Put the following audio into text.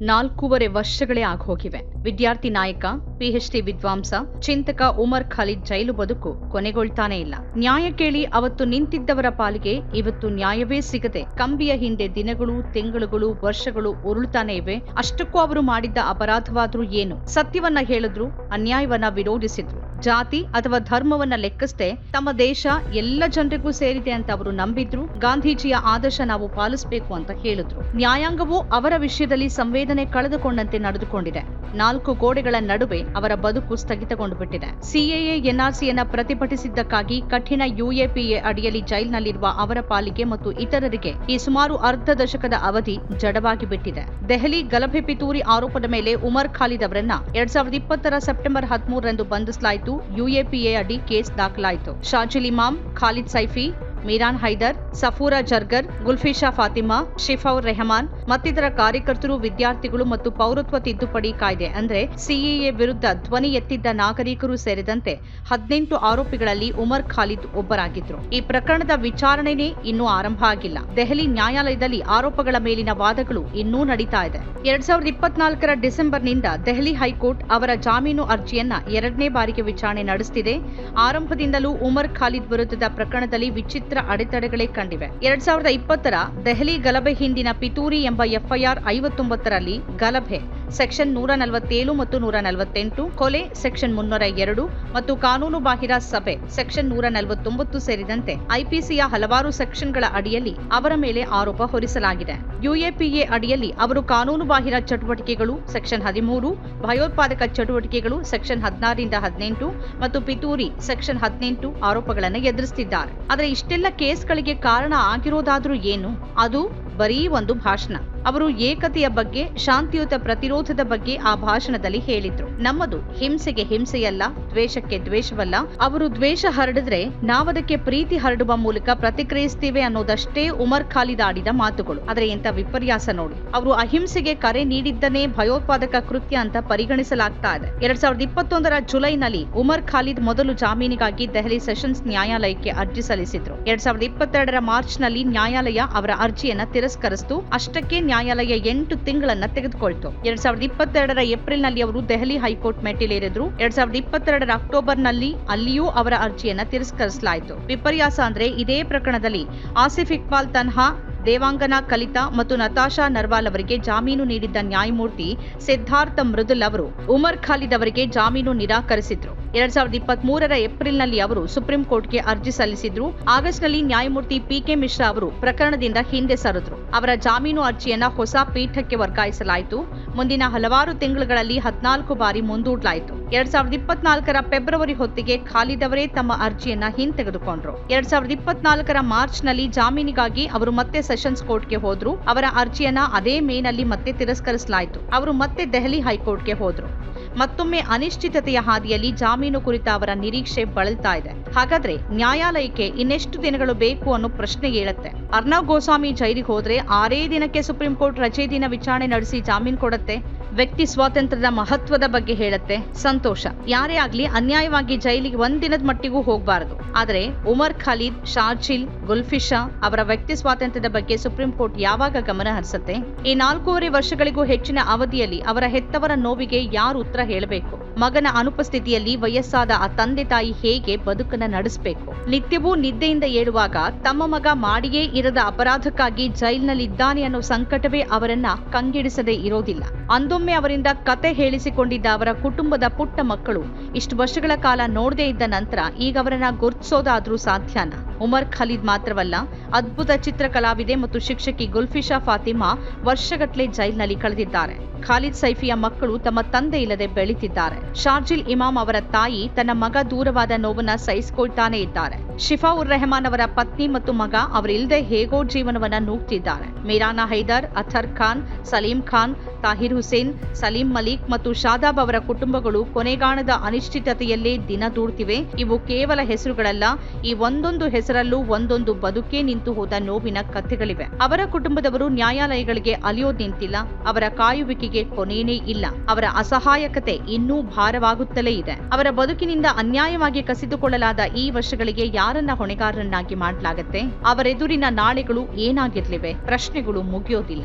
ನಾಲ್ಕೂವರೆ ವರ್ಷಗಳೇ ಆಗೋಗಿವೆ. ವಿದ್ಯಾರ್ಥಿ ನಾಯಕ ಪಿಎಚ್ಡಿ ವಿದ್ವಾಂಸ, ಚಿಂತಕ ಉಮರ್ ಖಾಲಿದ್ ಜೈಲು ಬದುಕು ಕೊನೆಗೊಳ್ತಾನೆ ಇಲ್ಲ. ನ್ಯಾಯ ಕೇಳಿ ಅವತ್ತು ನಿಂತಿದ್ದವರ ಪಾಲಿಗೆ ಇವತ್ತು ನ್ಯಾಯವೇ ಸಿಗದೆ ಕಂಬಿಯ ಹಿಂದೆ ದಿನಗಳು, ತಿಂಗಳುಗಳು, ವರ್ಷಗಳು ಉರುಳ್ತಾನೆ ಇವೆ. ಅಷ್ಟಕ್ಕೂ ಅವರು ಮಾಡಿದ್ದ ಅಪರಾಧವಾದ್ರೂ ಏನು? ಸತ್ಯವನ್ನ ಹೇಳಿದ್ರು, ಅನ್ಯಾಯವನ್ನ ವಿರೋಧಿಸಿದ್ರು. ಜಾತಿ ಅಥವಾ ಧರ್ಮವನ್ನ ಲೆಕ್ಕಿಸದೆ ತಮ್ಮ ದೇಶ ಎಲ್ಲ ಜನರಿಗೂ ಸೇರಿದೆ ಅಂತ ಅವರು ನಂಬಿದ್ರು. ಗಾಂಧೀಜಿಯ ಆದರ್ಶ ನಾವು ಪಾಲಿಸಬೇಕು ಅಂತ ಹೇಳಿದ್ರು. ನ್ಯಾಯಾಂಗವು ಅವರ ವಿಷಯದಲ್ಲಿ ಸಂವೇದನೆ ಕಳೆದುಕೊಂಡಂತೆ ನಡೆದುಕೊಂಡಿದೆ. ನಾಲ್ಕು ಗೋಡೆಗಳ ನಡುವೆ ಅವರ ಬದುಕು ಸ್ಥಗಿತಗೊಂಡು ಬಿಟ್ಟಿದೆ ಸಿಎಎ, ಎನ್ಆರ್ಸಿಯನ್ನ ಪ್ರತಿಭಟಿಸಿದ್ದಕ್ಕಾಗಿ ಕಠಿಣ ಯುಎಪಿಎ ಅಡಿಯಲ್ಲಿ ಜೈಲಿನಲ್ಲಿರುವ ಅವರ ಪಾಲಿಗೆ ಮತ್ತು ಇತರರಿಗೆ ಈ ಸುಮಾರು ಅರ್ಧ ದಶಕದ ಅವಧಿ ಜಡವಾಗಿ ಬಿಟ್ಟಿದೆ ದೆಹಲಿ ಗಲಭೆ ಪಿತೂರಿ ಆರೋಪದ ಮೇಲೆ ಉಮರ್ ಖಾಲಿದ್ ಅವರನ್ನ ಎರಡ್ ಸಾವಿರದ ಇಪ್ಪತ್ತರ ಸೆಪ್ಟೆಂಬರ್ ಹದಿಮೂರರಂದು ಬಂಧಿಸಲಾಯಿತು. ಯುಎಪಿಎ ಅಡಿ ಕೇಸ್ ದಾಖಲಾಯಿತು ಶಾಜಿಲ್ ಇಮಾಮ್ ಖಾಲಿದ್ ಸೈಫಿ ಮೀರಾನ್ ಹೈದರ್, ಸಫೂರಾ ಜರ್ಗರ್ ಗುಲ್ಫಿಶಾ ಫಾತಿಮಾ, ಶಿಫೌರ್ ರೆಹಮಾನ್ ಮತ್ತಿತರ ಕಾರ್ಯಕರ್ತರು, ವಿದ್ಯಾರ್ಥಿಗಳು ಮತ್ತು ಪೌರತ್ವ ತಿದ್ದುಪಡಿ ಕಾಯ್ದೆ ಅಂದ್ರೆ ಸಿಎಎ ವಿರುದ್ಧ ಧ್ವನಿ ಎತ್ತಿದ್ದ ನಾಗರಿಕರು ಸೇರಿದಂತೆ ಹದಿನೆಂಟು ಆರೋಪಿಗಳಲ್ಲಿ ಉಮರ್ ಖಾಲಿದ್ ಒಬ್ಬರಾಗಿದ್ರು. ಈ ಪ್ರಕರಣದ ವಿಚಾರಣೆನೇ ಇನ್ನೂ ಆರಂಭ ಆಗಿಲ್ಲ. ದೆಹಲಿ ನ್ಯಾಯಾಲಯದಲ್ಲಿ ಆರೋಪಗಳ ಮೇಲಿನ ವಾದಗಳು ಇನ್ನೂ ನಡೀತಾ ಇದೆ. ಎರಡ್ ಸಾವಿರದ ಇಪ್ಪತ್ನಾಲ್ಕರ ಡಿಸೆಂಬರ್ನಿಂದ ದೆಹಲಿ ಹೈಕೋರ್ಟ್ ಅವರ ಜಾಮೀನು ಅರ್ಜಿಯನ್ನ ಎರಡನೇ ಬಾರಿಗೆ ವಿಚಾರಣೆ ನಡೆಸುತ್ತಿದೆ ಆರಂಭದಿಂದಲೂ ಉಮರ್ ಖಾಲಿದ್ ವಿರುದ್ಧದ ಪ್ರಕರಣದಲ್ಲಿ ವಿಚಿತ್ರ ಅಡೆತಡೆಗಳೇ ಕಂಡಿವೆ. ಎರಡ್ ಸಾವಿರದ ಇಪ್ಪತ್ತರ ದೆಹಲಿ ಗಲಭೆ ಹಿಂದಿನ ಪಿತೂರಿ ಎಂಬ ಎಫ್ಐಆರ್ ಐವತ್ತೊಂಬತ್ತರಲ್ಲಿ ಗಲಭೆ. ಸೆಕ್ಷನ್ ನೂರ ನಲವತ್ತೇಳು ಮತ್ತು ನೂರ ನಲವತ್ತೆಂಟು, ಕೊಲೆ ಸೆಕ್ಷನ್ ಮುನ್ನೂರ ಎರಡು ಮತ್ತು ಕಾನೂನು ಬಾಹಿರ ಸಭೆ ಸೆಕ್ಷನ್ ನೂರ ನಲವತ್ತೊಂಬತ್ತು ಸೇರಿದಂತೆ ಐಪಿಸಿಯ ಹಲವಾರು ಸೆಕ್ಷನ್ಗಳ ಅಡಿಯಲ್ಲಿ ಅವರ ಮೇಲೆ ಆರೋಪ ಹೊರಿಸಲಾಗಿದೆ. ಯುಎಪಿಎ ಅಡಿಯಲ್ಲಿ ಅವರು ಕಾನೂನು ಬಾಹಿರ ಚಟುವಟಿಕೆಗಳು ಸೆಕ್ಷನ್ ಹದಿಮೂರು, ಭಯೋತ್ಪಾದಕ ಚಟುವಟಿಕೆಗಳು ಸೆಕ್ಷನ್ ಹದಿನಾರರಿಂದ ಹದಿನೆಂಟು ಮತ್ತು ಪಿತೂರಿ ಸೆಕ್ಷನ್ ಹದಿನೆಂಟು ಆರೋಪಗಳನ್ನು ಎದುರಿಸುತ್ತಿದ್ದಾರೆ ಆದರೆ ಇಷ್ಟೆಲ್ಲ ಕೇಸ್ಗಳಿಗೆ ಕಾರಣ ಆಗಿರೋದಾದರೂ ಏನು? ಅದು ಬರೀ ಒಂದು ಭಾಷಣ. ಅವರು ಏಕತೆಯ ಬಗ್ಗೆ, ಶಾಂತಿಯುತ ಪ್ರತಿರೋಧದ ಬಗ್ಗೆ ಆ ಭಾಷಣದಲ್ಲಿ ಹೇಳಿದ್ರು. ನಮ್ಮದು ಹಿಂಸೆಗೆ ಹಿಂಸೆಯಲ್ಲ, ದ್ವೇಷಕ್ಕೆ ದ್ವೇಷವಲ್ಲ. ಅವರು ದ್ವೇಷ ಹರಡಿದ್ರೆ ನಾವದಕ್ಕೆ ಪ್ರೀತಿ ಹರಡುವ ಮೂಲಕ ಪ್ರತಿಕ್ರಿಯಿಸ್ತೀವಿ ಅನ್ನೋದಷ್ಟೇ ಉಮರ್ ಖಾಲಿದ್ ಆಡಿದ ಮಾತುಗಳು. ಆದ್ರೆ ಇಂತ ವಿಪರ್ಯಾಸ ನೋಡಿ. ಅವರು ಅಹಿಂಸೆಗೆ ಕರೆ ನೀಡಿದ್ದನೇ ಭಯೋತ್ಪಾದಕ ಕೃತ್ಯ ಅಂತ ಪರಿಗಣಿಸಲಾಗ್ತಾ ಇದೆ. ಎರಡ್ ಸಾವಿರದ ಇಪ್ಪತ್ತೊಂದರ ಜುಲೈನಲ್ಲಿ ಉಮರ್ ಖಾಲಿದ್ ಮೊದಲು ಜಾಮೀನಿಗಾಗಿ ದೆಹಲಿ ಸೆಷನ್ಸ್ ನ್ಯಾಯಾಲಯಕ್ಕೆ ಅರ್ಜಿ ಸಲ್ಲಿಸಿದ್ರು. ಎರಡ್ ಸಾವಿರದ ಇಪ್ಪತ್ತೆರಡರ ಮಾರ್ಚ್ನಲ್ಲಿ ನ್ಯಾಯಾಲಯ ಅವರ ಅರ್ಜಿಯನ್ನ ತಿರಸ್ಕರಿಸಿತು. ಅಷ್ಟಕ್ಕೆ ನ್ಯಾಯಾಲಯ ಎಂಟು ತಿಂಗಳನ್ನ ತೆಗೆದುಕೊಳ್ತು. ಎರಡ್ ಸಾವಿರದ ಇಪ್ಪತ್ತೆರಡರ ಏಪ್ರಿಲ್ನಲ್ಲಿ ಅವರು ದೆಹಲಿ ಹೈಕೋರ್ಟ್ ಮೆಟ್ಟಿಲೇರಿದ್ರು. ಎರಡ್ ಸಾವಿರದ ಇಪ್ಪತ್ತೆರಡರ ಅಕ್ಟೋಬರ್ನಲ್ಲಿ ಅಲ್ಲಿಯೂ ಅವರ ಅರ್ಜಿಯನ್ನ ತಿರಸ್ಕರಿಸಲಾಯಿತು. ವಿಪರ್ಯಾಸ ಅಂದ್ರೆ ಇದೇ ಪ್ರಕರಣದಲ್ಲಿ ಆಸಿಫ್ ಇಕ್ಬಾಲ್ ತನ್ಹಾ, ದೇವಾಂಗನ ಕಲಿತಾ ಮತ್ತು ನತಾಶಾ ನರ್ವಾಲ್ ಅವರಿಗೆ ಜಾಮೀನು ನೀಡಿದ್ದ ನ್ಯಾಯಮೂರ್ತಿ ಸಿದ್ಧಾರ್ಥ ಮೃದುಲ್ ಅವರು ಉಮರ್ ಖಾಲಿದ್ ಅವರಿಗೆ ಜಾಮೀನು ನಿರಾಕರಿಸಿದ್ರು. ಎರಡ್ ಸಾವಿರದ ಇಪ್ಪತ್ತ್ ಮೂರರ ಏಪ್ರಿಲ್ನಲ್ಲಿ ಅವರು ಸುಪ್ರೀಂ ಕೋರ್ಟ್ಗೆ ಅರ್ಜಿ ಸಲ್ಲಿಸಿದ್ರು. ಆಗಸ್ಟ್ನಲ್ಲಿ ನ್ಯಾಯಮೂರ್ತಿ ಪಿಕೆ ಮಿಶ್ರಾ ಅವರು ಪ್ರಕರಣದಿಂದ ಹಿಂದೆ ಸರಿದ್ರು. ಅವರ ಜಾಮೀನು ಅರ್ಜಿಯನ್ನು ಹೊಸ ಪೀಠಕ್ಕೆ ವರ್ಗಾಯಿಸಲಾಯಿತು. ಮುಂದಿನ ಹಲವಾರು ತಿಂಗಳುಗಳಲ್ಲಿ ಹದಿನಾಲ್ಕು ಬಾರಿ ಮುಂದೂಡಲಾಯಿತು. ಎರಡ್ ಸಾವಿರದ ಇಪ್ಪತ್ನಾಲ್ಕರ ಫೆಬ್ರವರಿ ಹೊತ್ತಿಗೆ ಖಾಲಿದವರೇ ತಮ್ಮ ಅರ್ಜಿಯನ್ನ ಹಿಂತೆಗೆದುಕೊಂಡ್ರು. ಎರಡ್ ಸಾವಿರದ ಇಪ್ಪತ್ನಾಲ್ಕರ ಮಾರ್ಚ್ನಲ್ಲಿ ಜಾಮೀನಿಗಾಗಿ ಅವರು ಮತ್ತೆ ಸೆಷನ್ಸ್ ಕೋರ್ಟ್ಗೆ ಹೋದ್ರು. ಅವರ ಅರ್ಜಿಯನ್ನ ಅದೇ ಮೇನಲ್ಲಿ ಮತ್ತೆ ತಿರಸ್ಕರಿಸಲಾಯಿತು. ಅವರು ಮತ್ತೆ ದೆಹಲಿ ಹೈಕೋರ್ಟ್ಗೆ ಹೋದ್ರು. ಮತ್ತೊಮ್ಮೆ ಅನಿಶ್ಚಿತತೆಯ ಹಾದಿಯಲ್ಲಿ ಜಾಮೀನು ಕುರಿತ ಅವರ ನಿರೀಕ್ಷೆ ಬಳಲ್ತಾ ಇದೆ. ಹಾಗಾದ್ರೆ ನ್ಯಾಯಾಲಯಕ್ಕೆ ಇನ್ನೆಷ್ಟು ದಿನಗಳು ಬೇಕು ಅನ್ನೋ ಪ್ರಶ್ನೆ ಏಳುತ್ತೆ. ಅರ್ನವ್ ಗೋಸ್ವಾಮಿ ಜೈಲಿಗೆ ಹೋದ್ರೆ ಆರೇ ದಿನಕ್ಕೆ ಸುಪ್ರೀಂ ಕೋರ್ಟ್ ರಜೆ ದಿನ ವಿಚಾರಣೆ ನಡೆಸಿ ಜಾಮೀನು ಕೊಡುತ್ತೆ. ವ್ಯಕ್ತಿ ಸ್ವಾತಂತ್ರ್ಯದ ಮಹತ್ವದ ಬಗ್ಗೆ ಹೇಳುತ್ತೆ. ಸಂತೋಷ. ಯಾರೇ ಆಗ್ಲಿ ಅನ್ಯಾಯವಾಗಿ ಜೈಲಿಗೆ ಒಂದಿನದ ಮಟ್ಟಿಗೂ ಹೋಗಬಾರದು. ಆದರೆ ಉಮರ್ ಖಾಲಿದ್, ಶಾರ್ಜಿಲ್, ಗುಲ್ಫಿಶಾ ಅವರ ವ್ಯಕ್ತಿ ಸ್ವಾತಂತ್ರ್ಯದ ಬಗ್ಗೆ ಸುಪ್ರೀಂ ಕೋರ್ಟ್ ಯಾವಾಗ ಗಮನ ಹರಿಸುತ್ತೆ? ಈ ನಾಲ್ಕೂವರೆ ವರ್ಷಗಳಿಗೂ ಹೆಚ್ಚಿನ ಅವಧಿಯಲ್ಲಿ ಅವರ ಹೆತ್ತವರ ನೋವಿಗೆ ಯಾರು ಉತ್ತರ ಹೇಳಬೇಕು? ಮಗನ ಅನುಪಸ್ಥಿತಿಯಲ್ಲಿ ವಯಸ್ಸಾದ ಆ ತಂದೆ ತಾಯಿ ಹೇಗೆ ಬದುಕನ್ನ ನಡೆಸಬೇಕು? ನಿತ್ಯವೂ ನಿದ್ದೆಯಿಂದ ಏಳುವಾಗ ತಮ್ಮ ಮಗ ಮಾಡಿಯೇ ಇರದ ಅಪರಾಧಕ್ಕಾಗಿ ಜೈಲಿನಲ್ಲಿದ್ದಾನೆ ಅನ್ನೋ ಸಂಕಟವೇ ಅವರನ್ನ ಕಂಗೆಡಿಸದೇ ಇರೋದಿಲ್ಲ. ಅಂದೊಮ್ಮೆ ಅವರಿಂದ ಕತೆ ಹೇಳಿಸಿಕೊಂಡಿದ್ದ ಅವರ ಕುಟುಂಬದ ಪುಟ್ಟ ಮಕ್ಕಳು ಇಷ್ಟು ವರ್ಷಗಳ ಕಾಲ ನೋಡದೇ ಇದ್ದ ನಂತರ ಈಗ ಅವರನ್ನ ಗುರ್ತಿಸೋದಾದ್ರೂ ಸಾಧ್ಯನಾ? ಉಮರ್ ಖಲೀದ್ ಮಾತ್ರವಲ್ಲ, ಅದ್ಭುತ ಚಿತ್ರಕಲಾವಿದೆ ಮತ್ತು ಶಿಕ್ಷಕಿ ಗುಲ್ಫಿಶಾ ಫಾತಿಮಾ ವರ್ಷಗಟ್ಟಲೆ ಜೈಲಿನಲ್ಲಿ ಕಳೆದಿದ್ದಾರೆ. ಖಾಲಿದ್ ಸೈಫಿಯ ಮಕ್ಕಳು ತಮ್ಮ ತಂದೆ ಇಲ್ಲದೆ ಬೆಳೀತಿದ್ದಾರೆ. ಶಾರ್ಜಿಲ್ ಇಮಾಮ್ ಅವರ ತಾಯಿ ತನ್ನ ಮಗ ದೂರವಾದ ನೋವನ್ನ ಸಹಿಸಿಕೊಳ್ತಾನೆ ಇದ್ದಾರೆ. ಶಿಫಾ ಉರ್ ರೆಹಮಾನ್ ಅವರ ಪತ್ನಿ ಮತ್ತು ಮಗ, ಅವರಿಲ್ಲದೆ ಹೇಗೋ ಜೀವನವನ್ನ ನೂಗ್ತಿದ್ದಾರೆ. ಮೀರಾನಾ ಹೈದರ್, ಅಥರ್ ಖಾನ್, ಸಲೀಂ ಖಾನ್, ತಾಹಿರ್ ಹುಸೇನ್, ಸಲೀಂ ಮಲಿಕ್ ಮತ್ತು ಶಾದಾಬ್ ಅವರ ಕುಟುಂಬಗಳು ಕೊನೆಗಾಣದ ಅನಿಶ್ಚಿತತೆಯಲ್ಲೇ ದಿನ ದೂಡ್ತಿವೆ. ಇವು ಕೇವಲ ಹೆಸರುಗಳಲ್ಲ, ಈ ಒಂದೊಂದು ಹೆಸರಲ್ಲೂ ಒಂದೊಂದು ಬದುಕೇ ನಿಂತು ಹೋದ ನೋವಿನ ಕಥೆಗಳಿವೆ. ಅವರ ಕುಟುಂಬದವರು ನ್ಯಾಯಾಲಯಗಳಿಗೆ ಅಲಿಯೋದ್ ನಿಂತಿಲ್ಲ, ಅವರ ಕಾಯುವಿಕೆಗೆ ಕೊನೆಯೇ ಇಲ್ಲ. ಅವರ ಅಸಹಾಯಕತೆ ಇನ್ನೂ ಭಾರವಾಗುತ್ತಲೇ ಇದೆ. ಅವರ ಬದುಕಿನಿಂದ ಅನ್ಯಾಯವಾಗಿ ಕಸಿದುಕೊಳ್ಳಲಾದ ಈ ವರ್ಷಗಳಿಗೆ ಯಾರನ್ನ ಹೊಣೆಗಾರರನ್ನಾಗಿ ಮಾಡಲಾಗತ್ತೆ? ಅವರೆದುರಿನ ನಾಳೆಗಳು ಏನಾಗಿರ್ಲಿವೆ? ಪ್ರಶ್ನೆಗಳು ಮುಗಿಯೋದಿಲ್ಲ.